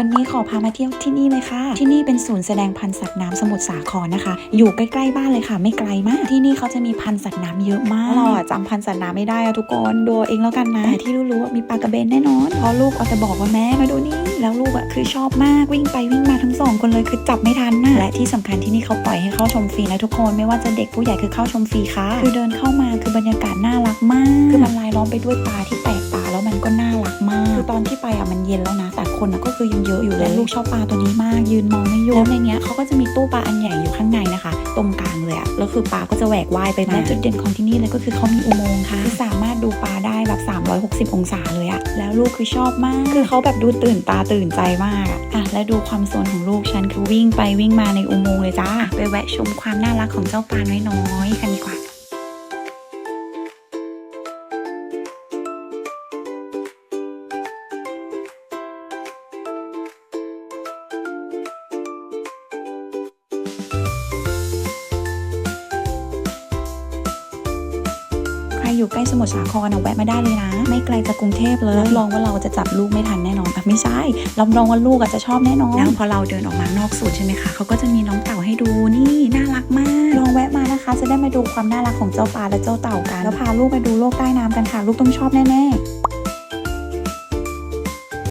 วันนี้ขอพามาเที่ยวที่นี่เลยค่ะ ที่นี่เป็นศูนย์แสดงพันธุ์สัตว์น้ำสมุทรสาครนะคะ อยู่ใกล้ๆบ้านเลยค่ะ ไม่ไกลมาก ที่นี่เขาจะมีพันธุ์สัตว์น้ำเยอะมาก เราอะจำพันธุ์สัตว์น้ำไม่ได้อะทุกคนดูเอาเองแล้วกันนะ แต่ที่รู้ๆว่ามีปลากระเบนแน่นอน เพราะลูกเอาแต่บอกว่าแม่มาดูนี่ แล้วลูกอะคือชอบมากวิ่งไปวิ่งมาทั้งสองคนเลยคือจับไม่ทันนะและที่สำคัญที่นี่เขาปล่อยให้เข้าชมฟรีนะทุกคน ไม่ว่าจะเด็กผู้ใหญ่คือเข้าชมฟรีค่ะ คือเดินเข้ามาคือบรรยากาศน่ารักมาก คือมันลายล้อมไปด้วยปลาที่แปลกตาแล้วมัน ก็น่ารักมากคือตอนที่ไปอะมันเย็นแล้วนะ แต่คนอะก็คือยังเยอะอยู่เลยลูกชอบปลาตัวนี้มากยืนมองไม่หยุดแล้วในเนี้ยเขาก็จะมีตู้ปลาอันใหญ่อยู่ข้างในนะคะ ตรงกลางเลยอะแล้วคือปลาก็จะแหวกว่ายไปมาและจุดเด่นของที่นี่เลยก็คือเขามีอุโมงค์ค่ะคือสามารถดูปลาได้แบบ 360 องศาเลยอะแล้วลูกคือชอบมาก คือเขาแบบดูตื่นตาตื่นใจมากอะอะและดูความโซนของลูกฉันคือวิ่งไปวิ่งมาในอุโมงค์เลยจ้าไปแวะชมความน่ารักของเจ้าปลาน้อยๆกันดีกว่า รอยู่ใกล้สมุทรสาครนะแวะมาได้เลยนะ ไม่ไกลจากกรุงเทพเลยรับรองว่าเราจะจับลูกไม่ทันแน่นอนอะไม่ใช่รับรองว่าลูกอาจจะชอบแน่นอน แล้วพอเราเดินออกมานอกศูนย์ใช่ไหมคะเขาก็จะมีน้องเต่าให้ดูนี่น่ารักมาก ลองแวะมานะคะ จะได้มาดูความน่ารักของเจ้าปลาและเจ้าเต่ากัน แล้วพาลูกไปดูโลกใต้น้ำกันค่ะ ลูกต้องชอบแน่ๆ